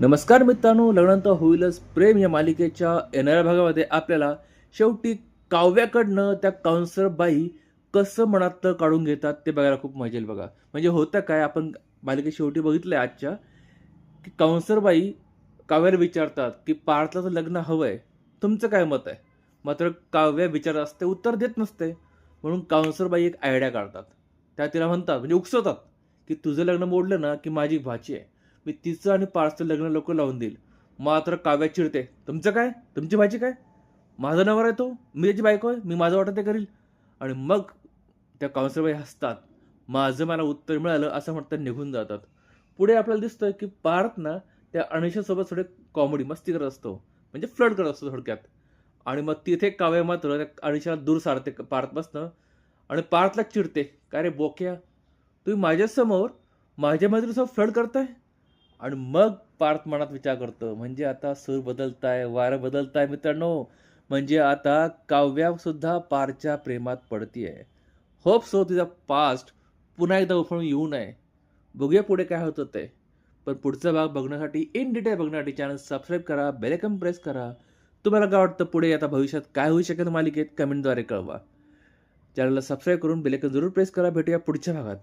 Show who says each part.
Speaker 1: नमस्कार मित्रांनो लग्नानंतर होईलच प्रेम या मालिकेच्या येणाऱ्या भागामध्ये आपल्याला शेवटी काव्याकडनं त्या काउन्सलर बाई कसं मनात काढून घेतात ते बघायला खूप मजा येईल बघा. म्हणजे होतं काय आपण मालिके शेवटी बघितलं आहे आजच्या की काउन्सलर बाई काव्याला विचारतात की पार्थलाचं लग्न हवं आहे तुमचं काय मत आहे? मात्र काव्या विचारत असते उत्तर देत नसते. म्हणून काउन्सलर बाई एक आयडिया काढतात. त्या तिला म्हणतात म्हणजे उकसवतात की तुझं लग्न मोडलं ना की माझी भाची आहे. मी तिचं आणि पार्सचं लग्न लोक लावून देईल. मात्र काव्या चिडते तुमचं काय? तुमची भाजी काय? माझा नवर आहे तो? मी त्याची बायको आहे? मी माझं वाटत ते करील? आणि मग त्या काउन्सिलबाई हसतात. माझं मला उत्तर मिळालं असं म्हणतात निघून जातात. पुढे आपल्याला दिसतं की पार्थ ना त्या अनिशासोबत थोडे कॉमेडी मस्ती करत असतो. म्हणजे फ्लड करत असतो थोडक्यात. आणि मग तिथे काव्य मात्र त्या अनिशाला दूर सारते. पार्थपासनं आणि पार्थला चिडते. काय रे बोक्या? तुम्ही माझ्यासमोर माझ्या मैत्रीसोबत फ्लड करताय? आणि मग पार्थ मनात विचार करतो म्हणजे आता सूर बदलताय वारं बदलताय मित्रांनो म्हणजे आता काव्यासुद्धा पारच्या प्रेमात पडतीये. होप सो तिचा पास्ट पुन्हा एकदा उफळून येऊ नये. बघूया पुढे काय होतं ते. पण पुढचा भाग बघण्यासाठी इन डिटेल बघण्यासाठी चॅनल सबस्क्राईब करा बेलेकम प्रेस करा. तुम्हाला काय वाटतं पुढे आता भविष्यात काय होऊ शकेल मालिकेत कमेंटद्वारे कळवा. चॅनलला सबस्क्राईब करून बेलेकन जरूर प्रेस करा. भेटूया पुढच्या भागात.